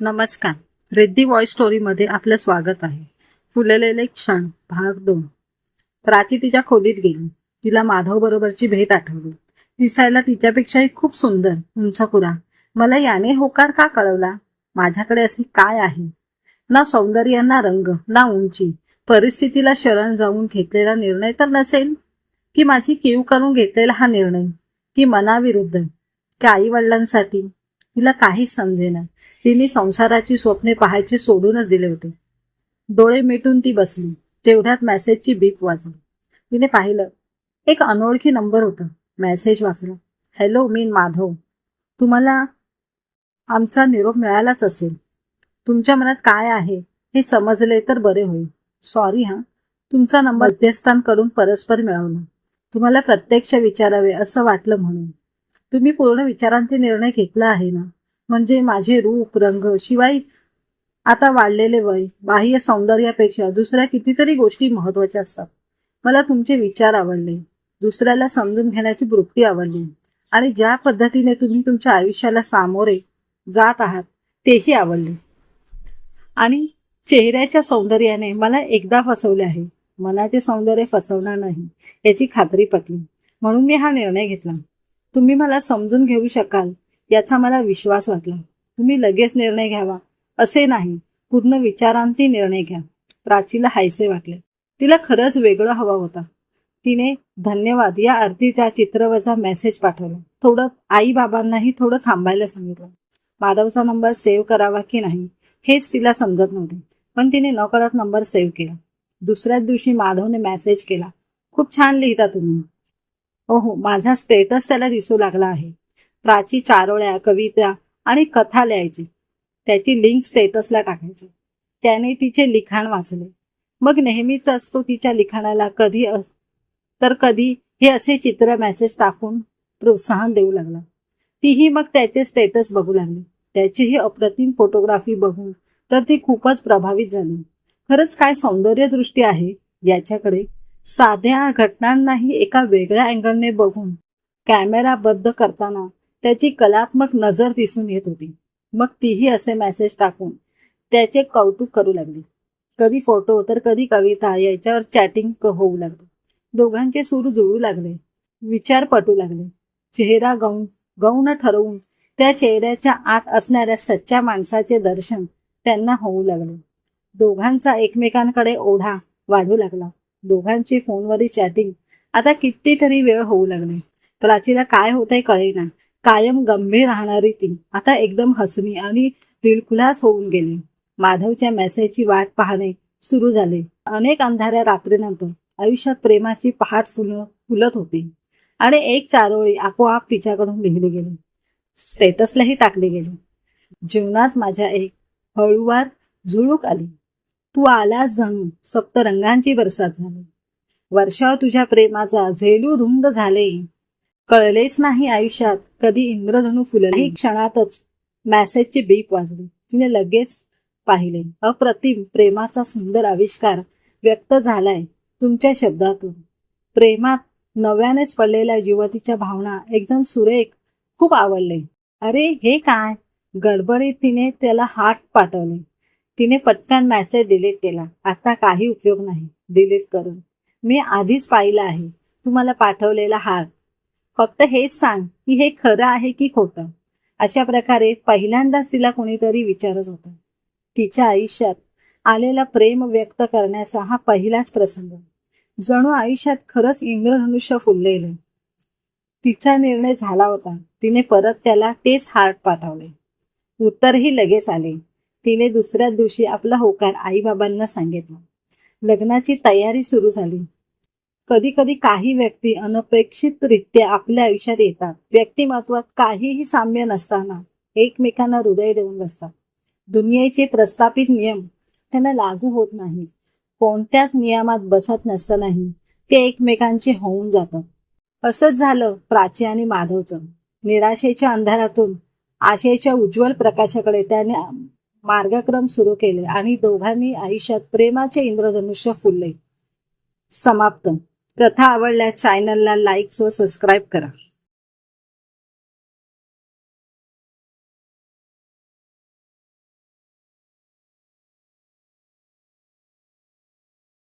नमस्कार. रिद्धी व्हॉइस स्टोरीमध्ये आपलं स्वागत आहे. फुललेले क्षण भाग दोन. प्राची तिच्या खोलीत गेली. तिला माधव बरोबरची भेट आठवली. दिसायला तिच्यापेक्षाही खूप सुंदर उंचपुरा मला याने होकार का कळवला? माझ्याकडे असे काय आहे? ना सौंदर्य ना रंग ना उंची. परिस्थितीला शरण जाऊन घेतलेला निर्णय तर नसेल? की माझी कीव करून घेतलेला हा निर्णय? की मनाविरुद्ध? की आई वडिलांसाठी तिला काहीच समजेना. तिने संसाराची स्वप्ने पाहायचे सोडूनच दिले होते. डोळे मिटून ती बसली. तेवढ्यात मेसेजची बीप वाजली. तिने पाहिलं. एक अनोळखी नंबर होता. मेसेज वाचला. हॅलो मी माधव. तुम्हाला आमचा निरोप मिळालाच असेल. तुमच्या मनात काय आहे हे समजले तर बरे होईल. सॉरी हां. तुमचा नंबर मध्यस्थांकडून परस्पर मिळवला. तुम्हाला प्रत्यक्ष विचारावे असं वाटलं म्हणून. तुम्ही पूर्ण विचारांचे निर्णय घेतला आहे ना? म्हणजे माझे रूप रंग शिवाय आता वाढलेले वय बाह्य सौंदर्यापेक्षा दुसऱ्या कितीतरी गोष्टी महत्त्वाच्या असतात. मला तुमचे विचार आवडले. दुसऱ्याला समजून घेण्याची वृत्ती आवडली. आणि ज्या पद्धतीने तुम्ही तुमच्या आयुष्याला सामोरे जात आहात तेही आवडले. आणि चेहऱ्याच्या सौंदर्याने मला एकदा फसवले आहे. मनाचे सौंदर्य फसवणार नाही याची खात्री पटली. म्हणून मी हा निर्णय घेतला. तुम्ही मला समजून घेऊ शकाल. याचा मला विश्वास वाटला. तुम्ही लगेच निर्णय घ्यावा. असे नाही. पूर्ण विचारांती निर्णय घ्या. प्राचीला हायसे वाटले. तिला खरंच वेगळं हवा होता. तिने धन्यवाद या आरतीच्या चित्रवजा मेसेज पाठवला. थोडं आई बाबांनाही थोडं थांबायला सांगितलं. माधवचा नंबर सेव्ह करावा की नाही हेच तिला समजत नव्हते. पण तिने नकळत नंबर सेव्ह केला. दुसऱ्याच दिवशी माधवने मेसेज केला. खूप छान लिहिता तुम्ही. ओहो माझा स्टेटस त्याला दिसू लागला आहे. प्राची चारोळ्या कविता आणि कथा लिहायची. त्याची लिंक स्टेटसला टाकायची. त्याने तिचे लिखाण वाचले. मग नेहमीच असतो तिच्या लिखाणाला कधी अस तर कधी हे असे चित्र मेसेज टाकून प्रोत्साहन देऊ लागला. तीही मग त्याचे स्टेटस बघू लागली. त्याची ही अप्रतिम फोटोग्राफी बघून तर ती खूपच प्रभावित झाली. खरंच काय सौंदर्य दृष्टी आहे याच्याकडे? साध्या घटनांनाही एका वेगळ्या अँगलने बघून कॅमेरा बद्ध करताना त्याची कलात्मक नजर दिसून येत होती. मग तीही असे मेसेज टाकून त्याचे कौतुक करू लागली. कधी फोटो तर कधी कविता याच्यावर चॅटिंग होऊ लागली. दोघांचे सूर जुळू लागले. विचार पटू लागले. चेहरा गौण गौण ठरवून त्या चेहऱ्याच्या आत असणाऱ्या सच्च्या माणसाचे दर्शन त्यांना होऊ लागले. दोघांचा एकमेकांकडे ओढा वाढू लागला. दोघांची फोनवरील चॅटिंग आता कितीतरी वेळ होऊ लागली. प्राचीला काय होतंय कळेना. कायम गंभीर राहणारी ती. आता एकदम हसमी आणि दिलखुलास होऊन गेली. माधवच्या मेसेजची वाट पाहणे सुरू झाले. अनेक अंधाऱ्या रात्रीनंतर आयुष्यात प्रेमाची पहाट फुल फुलत होती. आणि एक चारोळी आपोआप तिच्याकडून लिहिली गेली. स्टेटसलाही टाकली गेली. जीवनात माझ्या एक हळूवार झुळूक आली. तू आलास जणू सप्तरंगांची बरसात झाली. वर्षाव तुझ्या प्रेमाचा झेलू धुंद झाले. कळलेच नाही आयुष्यात. कधी इंद्रधनू फुलले. काही क्षणातच मॅसेजची बीप वाजली. तिने लगेच पाहिले. अप्रतिम प्रेमाचा सुंदर आविष्कार व्यक्त झालाय तुमच्या शब्दातून. प्रेमात नव्यानेच पडलेल्या युवतीच्या भावना एकदम सुरेख खूप आवडले. अरे हे काय? गडबडीत तिने त्याला हात पाठवले. तिने पटकन मॅसेज डिलीट केला. आता काही उपयोग नाही. डिलीट करून. मी आधीच पाहिलं आहे. तुम्हाला पाठवलेला हार फक्त हेच सांग की हे खरं आहे की खोटं? अशा प्रकारे पहिल्यांदाच तिला कोणीतरी विचारत होतं. तिच्या आयुष्यात आलेला प्रेम व्यक्त करण्याचा हा पहिलाच प्रसंग. जणू आयुष्यात खरंच इंद्रधनुष्य फुललेलं. तिचा निर्णय झाला होता. तिने परत त्याला तेच हार्ट पाठवले. उत्तरही लगेच आले. तिने दुसऱ्या दिवशी आपला होकार आईबाबांना सांगितला. लग्नाची तयारी सुरू झाली. कधी कधी काही व्यक्ती अनपेक्षितरित्या आपल्या आयुष्यात येतात. व्यक्तिमत्वात काहीही साम्य नसताना एकमेकांना हृदय देऊन बसतात. दुनियेचे प्रस्थापित नियम त्यांना लागू होत नाही कोणत्याच नियमात बसत नसतानाही ते एकमेकांचे होऊन जातात. असंच झालं प्राची आणि माधवचं. निराशेच्या अंधारातून आशेच्या उज्ज्वल प्रकाशाकडे त्याने मार्गक्रम सुरू केले आणि दोघांनी आयुष्यात प्रेमाचे इंद्रधनुष्य फुलले. समाप्त. कथा आवडल्या चॅनलला लाईक व सबस्क्राईब करा.